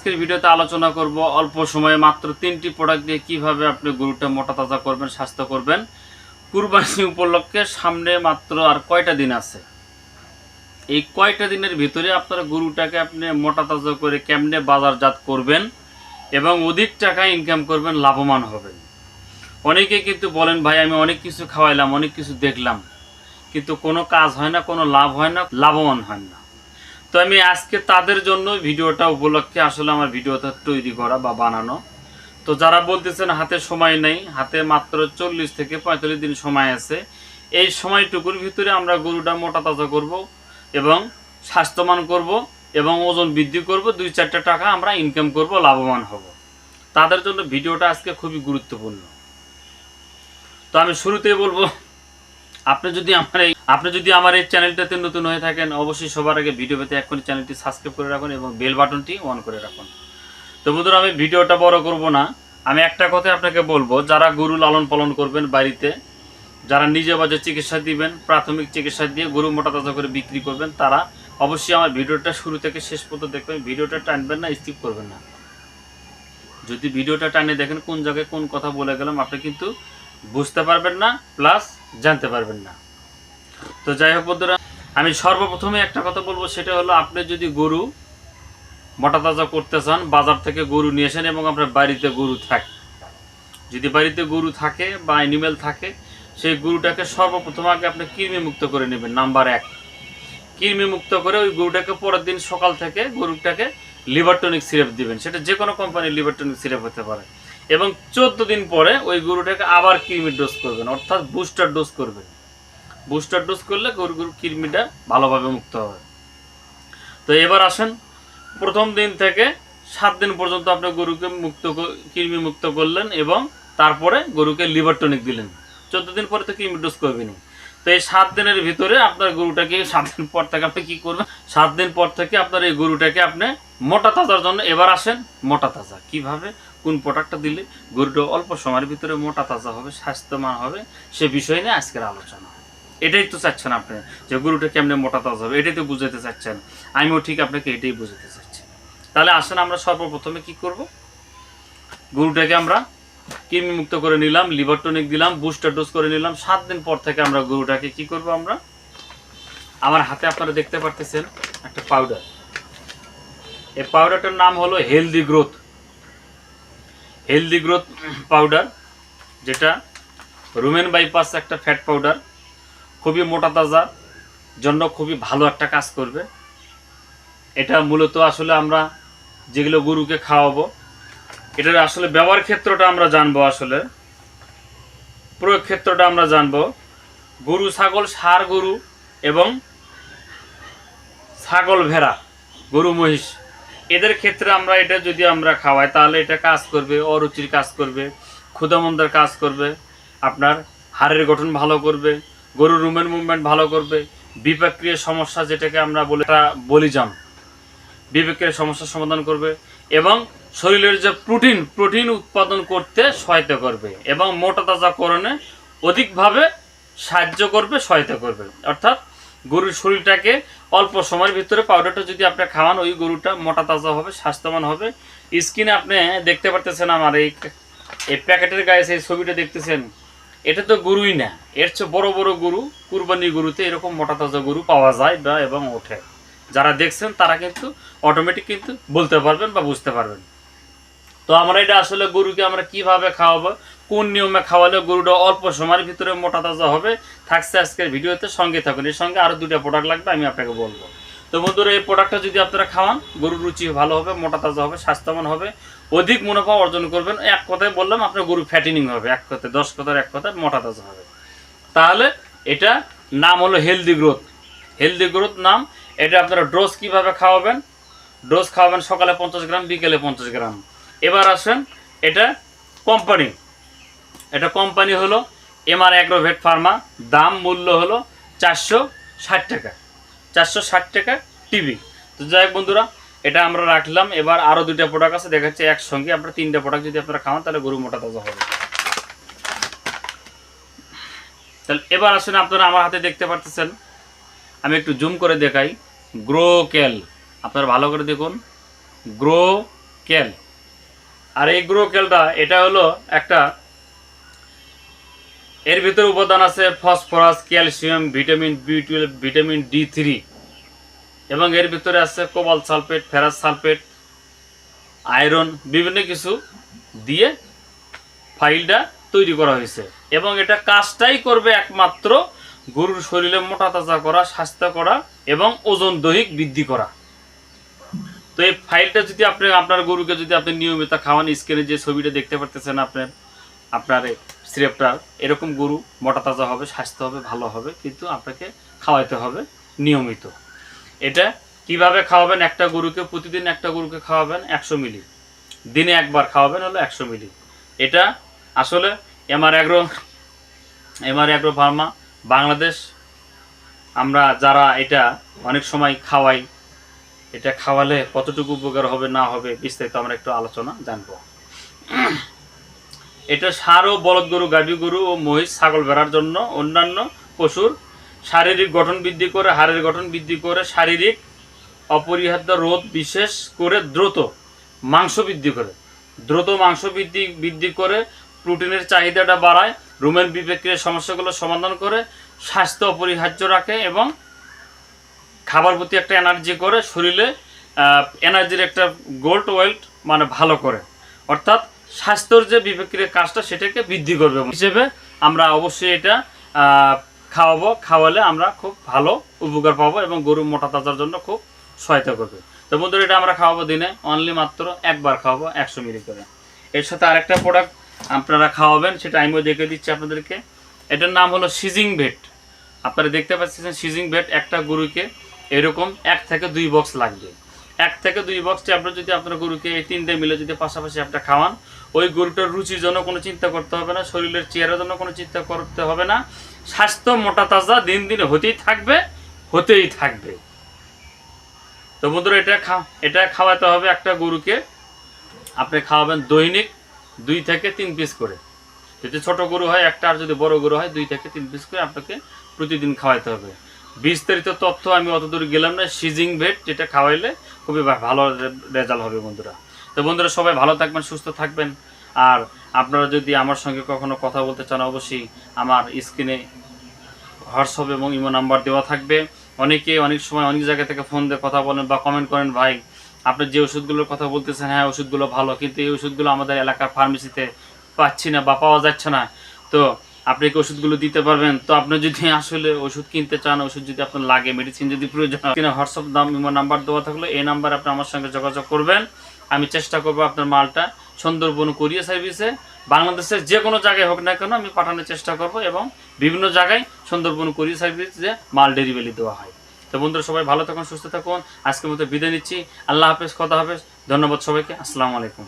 আজকের ভিডিওতে আলোচনা করব অল্প সময়ে মাত্র তিনটি প্রোডাক্ট দিয়ে কীভাবে আপনি গরুটা মোটা তাজা করবেন, স্বাস্থ্য করবেন। কুরবানি উপলক্ষে সামনে মাত্র আর কয়টা দিন আছে? এই কয়টা দিনের ভিতরে আপনার গরুটাকে আপনি মোটা তাজা করে কেমনে বাজারজাত করবেন এবং অধিক টাকা ইনকাম করবেন, লাভবান হবেন। অনেকে কিন্তু বলেন, ভাই, আমি অনেক কিছু খাওয়াইলাম, অনেক কিছু দেখলাম, কিন্তু কোনো কাজ হয় না, কোনো লাভ হয় না, লাভবান হয় না। তো আমি আজকে তাদের জন্য ভিডিওটা উপলক্ষে আসলে আমার ভিডিওটা তৈরি করা বা বানানো। তো যারা বলতেছেন হাতে সময় নেই, হাতে মাত্র চল্লিশ থেকে পঁয়তাল্লিশ দিন সময় আছে, এই সময়টুকুর ভিতরে আমরা গরুটা মোটা তাজা করব এবং স্বাস্থ্যবান করব এবং ওজন বৃদ্ধি করব, দুই চারটা টাকা আমরা ইনকাম করব, লাভবান হব। তাদের জন্য ভিডিওটা আজকে খুবই গুরুত্বপূর্ণ। তো আমি শুরুতেই বলব, আপনি যদি আমার এই আপনি যদি আমার এই চ্যানেলটাতে নতুন হয়ে থাকেন, অবশ্যই সবার আগে ভিডিও পেতে চ্যানেলটি সাবস্ক্রাইব করে রাখুন এবং বেল বাটনটি অন করে রাখুন। তো বন্ধুরা, আমি ভিডিওটা বড় করব না। আমি একটা কথাই আপনাকে বলব, যারা গরু লালন পালন করবেন বাড়িতে, যারা নিজে বাজে চিকিৎসা দিবেন, প্রাথমিক চিকিৎসা দিয়ে গরু মোটা তাজা করে বিক্রি করবেন, তারা অবশ্যই আমার ভিডিওটা শুরু থেকে শেষ পর্যন্ত দেখবেন। ভিডিওটা টানবেন না স্কিপ করবেন না। যদি ভিডিওটা টানে দেখেন কোন জায়গায় কোন কথা বলে গেলাম, আপনি কিন্তু বুঝতে পারবেন না প্লাস জানতে পারবেন না। তো যাই হোক বন্ধুরা, আমি সর্বপ্রথমে একটা কথা বলব, সেটা হলো আপনি যদি গরু মোটা তাজা করতে চান, বাজার থেকে গরু নিয়ে আসেন এবং আপনার বাড়িতে গরু থাকে যদি বাড়িতে গরু থাকে বা অ্যানিমেল থাকে, সেই গরুটাকে সর্বপ্রথম আগে আপনি কৃমি মুক্ত করে নেবেন, নাম্বার এক। কৃমি মুক্ত করে ওই গরুটাকে পরের দিন সকাল থেকে গরুটাকে লিভারটনিক সিরাপ দিবেন। সেটা যে কোনো কোম্পানির লিভারটনিক সিরাপ হতে পারে। এবং চোদ্দ দিন পরে ওই গরুটাকে আবার কৃমির ডোজ করবেন, অর্থাৎ বুস্টার ডোজ করবেন। বুস্টার ডোজ করলে গরু গরু কৃমিটা ভালোভাবে মুক্ত হবে। তো এবার আসেন, প্রথম দিন থেকে সাত দিন পর্যন্ত আপনি গরুকে মুক্ত কৃমি মুক্ত করলেন এবং তারপরে গরুকে লিভার টনিক দিলেন। চোদ্দ দিন পরে তো কৃমি ডোজ করবেনি তো এই সাত দিনের ভিতরে আপনার গরুটাকে, সাত দিন পর থেকে আপনি কী করবেন? সাত দিন পর থেকে আপনার এই গরুটাকে আপনি মোটা তাজার জন্য, এবার আসেন মোটা তাজা। কীভাবে? কোন প্রোডাক্টটা দিলে গরুটা অল্প সময়ের ভিতরে মোটা তাজা হবে স্বাস্থ্যমান হবে, সে বিষয় নিয়ে আজকের আলোচনা। এটাই তো চাচ্ছেন আপনি, যে গরুটা কেমনে মোটা তাজা হবে, এটাই তো বুঝাতে চাচ্ছেন। আমিও ঠিক আপনাকে এটাই বুঝাতে চাচ্ছি। তাহলে আসেন আমরা সর্বপ্রথমে কি করব? গরুটাকে আমরা কৃমি মুক্ত করে নিলাম, লিভার টনিক দিলাম, বুস্টার ডোজ করে নিলাম। সাত দিন পর থেকে আমরা গরুটাকে কি করব আমরা? আমার হাতে আপনারা দেখতে পারতেছেন একটা পাউডার এই পাউডারটার নাম হলো healthy growth healthy growth powder যেটা রুমেন বাইপাস একটা ফ্যাট পাউডার খুবই মোটা তাজা, জন্য খুবই ভালো একটা কাজ করবে। এটা মূলত আসলে আমরা যেগুলো গরুকে খাওয়াবো, এটার আসলে ব্যবহার ক্ষেত্রটা আমরা জানব আসলে। প্রয়োগ ক্ষেত্রটা আমরা জানব, গরু, ছাগল সার গরু এবং ছাগল ভেড়া, গরু, মহিষ, এদের ক্ষেত্রে আমরা এটা যদি আমরা খাওয়াই, তাহলে এটা কাজ করবে, অরুচির কাজ করবে ক্ষুদামন্দার কাজ করবে, আপনার হাড়ের গঠন ভালো করবে গরুর রুমের মুভমেন্ট ভালো করবে। বিপাক্রিয় সমস্যা যেটাকে আমরা বলে বলি বলিজাম বিবেকের সমস্যার সমাধান করবে এবং শরীরের যে প্রোটিন প্রোটিন উৎপাদন করতে সহায়তা করবে এবং মোটা তাজাকরণে অধিকভাবে সাহায্য করবে, সহায়তা করবে। অর্থাৎ গরুর শরীরটাকে অল্প সময়ের ভিতরে পাউডারটা যদি আপনি খাওয়ান, ওই গরুটা মোটা তাজা হবে, স্বাস্থ্যবান হবে। স্কিনে আপনি দেখতে পারতেছেন আমার এই এই প্যাকেটের গায়ে সেই ছবিটা দেখতেছেন। এটা তো গরুই না। এর চেয়ে বড় বড় গরু, কুরবানি গরুতে এরকম মোটা তাজা গরু পাওয়া যায় বা এবং ওঠে। যারা দেখছেন, তারা কিন্তু অটোমেটিক কিন্তু বলতে পারবেন বা বুঝতে পারবেন। তো আমরা এটা আসলে গরুকে আমরা কীভাবে খাওয়াবো, কোন নিয়মে খাওয়ালে গরুটা অল্প সময়ের ভিতরে মোটা তাজা হবে, থাকছে আজকের ভিডিওতে। সঙ্গে থাকুন, এর সঙ্গে আরও দুটা প্রোডাক্ট লাগবে, আমি আপনাকে বলব। তো বন্ধুরা, এই প্রোডাক্টটা যদি আপনারা খাওয়ান, গরুর রুচি ভালো হবে মোটা তাজা হবে, স্বাস্থ্যবান হবে। অধিক মুনাফা অর্জন করবেন। এক কথায় বললাম, আপনার গরু ফ্যাটিনিং হবে। এক কথায়, দশ কথার এক কথায় মোটা তাজা হবে। তাহলে এটা নাম হলো হেলদি গ্রোথ হেলদি গ্রোথ নাম, এটা আপনারা ডোজ কীভাবে খাওয়াবেন? ডোজ খাওয়াবেন সকালে পঞ্চাশ গ্রাম, বিকেলে পঞ্চাশ গ্রাম। এবার আসেন, এটা কোম্পানি এটা কোম্পানি হলো এমআর অ্যাগ্রোভেট ফার্মা দাম মূল্য হলো চারশো ষাট টাকা। চারশো ষাট টাকা টিভি তো যাই হোক বন্ধুরা এটা আমরা রাখলাম। এবার আরও দুইটা প্রোডাক্ট আছে, দেখাচ্ছে একসঙ্গে। আমরা তিনটা প্রোডাক্ট যদি আপনারা খাওয়ান, তাহলে গরু মোটা তাজা হবে। তাহলে এবার আসেন, আপনারা আমার হাতে দেখতে পারতেছেন। আমি একটু জুম করে দেখাই। গ্রো ক্যাল আপনারা ভালো করে দেখুন। গ্রো কেল আর এই গ্রো কেলটা এটা হলো একটা, এর ভিতরে উপাদান আছে phosphorus, calcium, vitamin B twelve, vitamin D three. এবং এর ভিতরে আছে কোবাল সালফেট, ফেরাস সালফেট, আয়রন, বিভিন্ন কিছু দিয়ে ফাইলটা তৈরি করা হয়েছে। এবং এটা কাজটাই করবে একমাত্র গরুর শরীরে মোটা তাজা করা, স্বাস্থ্য করা এবং ওজন দৈহিক বৃদ্ধি করা। তো এই ফাইলটা যদি আপনি, আপনার গরুকে যদি আপনি নিয়মিত খাওয়ান, স্ক্রিনে যে ছবিটা দেখতে পারতেছেন আপনার আপনার স্রেপটার এরকম গরু মোটা তাজা হবে, স্বাস্থ্য হবে, ভালো হবে, কিন্তু আপনাকে খাওয়াইতে হবে নিয়মিত। এটা কীভাবে খাওয়াবেন? একটা গরুকে প্রতিদিন একটা গরুকে খাওয়াবেন একশো মিলি। দিনে একবার খাওয়াবেন হলো একশো মিলি। এটা আসলে MR Agro MR Agro Pharma Bangladesh, আমরা যারা এটা অনেক সময় খাওয়াই, এটা খাওয়ালে কতটুকু উপকার হবে, না হবে বিস্তারিত আমরা একটু আলোচনা জানব। এটা সার ও বলদ গরু, গাভী গরু ও মহিষ, ছাগল ভেড়ার জন্য অন্যান্য পশুর শারীরিক গঠন বৃদ্ধি করে, হাড়ের গঠন বৃদ্ধি করে, শারীরিক অপরিহার্য রোধ বিশেষ করে দ্রুত মাংস বৃদ্ধি করে। দ্রুত মাংস বৃদ্ধি বৃদ্ধি করে প্রোটিনের চাহিদাটা বাড়ায় রুমেন বিবেকের সমস্যাগুলো সমাধান করে, স্বাস্থ্য অপরিহার্য রাখে এবং খাবার প্রতি একটা এনার্জি করে, শরীরে এনার্জির একটা গোল্ড ওয়েল্ট মানে ভালো করে। অর্থাৎ স্বাস্থ্যর যে বিবেকের কাজটা সেটাকে বৃদ্ধি করবে। হিসেবে আমরা অবশ্যই এটা খাওয়াবো, খাওয়ালে আমরা খুব ভালো উপকার পাবো এবং গরু মোটা তাজার জন্য খুব সহায়তা করবে। তো বন্ধুরা, এটা আমরা খাওয়াবো দিনে অনলি মাত্র একবার খাওয়াবো একশো মিলি করে। এর সাথে আরেকটা প্রোডাক্ট আপনারা খাওয়াবেন, সেটা আমিও দেখে দিচ্ছি আপনাদেরকে। এটার নাম হলো সিজিং ভেট। আপনারা দেখতে পাচ্ছেন সিজিং ভেট একটা গরুকে এরকম এক থেকে দুই বক্স লাগবে। এক থেকে দুই বক্স আপনার যদি আপনার গরুকে এই তিনটে মিলে যদি পাশাপাশি একটা খাওয়ান, ওই গরুটার রুচির জন্য কোনো চিন্তা করতে হবে না, শরীরের চেয়ারের জন্য কোনো চিন্তা করতে হবে না। স্বাস্থ্য মোটা তাজা দিন দিন হতেই থাকবে হতেই থাকবে। তো বন্ধুরা, এটা খা, এটা খাওয়াতে হবে একটা গরুকে। আপনি খাওয়াবেন দৈনিক দুই থেকে তিন পিস করে। যদি ছোট গরু হয়, একটা, আর যদি বড় গরু হয়, দুই থেকে তিন পিস করে আপনাকে প্রতিদিন খাওয়াতে হবে। বিস্তারিত তথ্য আমি অতদূর গেলাম না। সিজিং ভেট যেটা খাওয়াইলে খুবই ভালো রেজাল্ট হবে বন্ধুরা। তো বন্ধুরা সবাই ভালো থাকবেন, সুস্থ থাকবেন। আর আপনারা যদি আমার সঙ্গে কখনো কথা বলতে চান, অবশ্যই আমার স্ক্রিনে হোয়াটসঅ্যাপ এবং ইমো নাম্বার দেওয়া থাকবে। অনেকে অনেক সময় অনেক জায়গা থেকে ফোন দিয়ে কথা বলেন বা কমেন্ট করেন, ভাই, আপনি যে ওষুধগুলোর কথা বলতেছেন হ্যাঁ ওষুধগুলো ভালো, কিন্তু এই ওষুধগুলো আমাদের এলাকার ফার্মেসিতে পাচ্ছি না বা পাওয়া যাচ্ছে না। তো আপনি কি ওষুধগুলো দিতে পারবেন? তো আপনি যদি আসলে ওষুধ কিনতে চান, ওষুধ যদি আপনার লাগে মেডিসিন যদি প্রয়োজন হয়, কিনা হোয়াটসঅ্যাপ দাম নাম্বার দেওয়া থাকলে, এই নাম্বার আপনি আমার সঙ্গে যোগাযোগ করবেন। আমি চেষ্টা করব আপনার মালটা সুন্দরবন কোরিয়া সার্ভিসে, বাংলাদেশের যে কোনো জায়গায় হোক না কেন আমি পাঠানোর চেষ্টা করব এবং বিভিন্ন জায়গায় সুন্দরবন কোরিয়া সার্ভিসে মাল ডেলিভারি দেওয়া হয়। তো বন্ধুরা, সবাই ভালো থাকুন, সুস্থ থাকুন। আজকের মতো বিদায় নিচ্ছি। আল্লাহ হাফেজ কথা হাফেজ। ধন্যবাদ সবাইকে। আসসালামু আলাইকুম।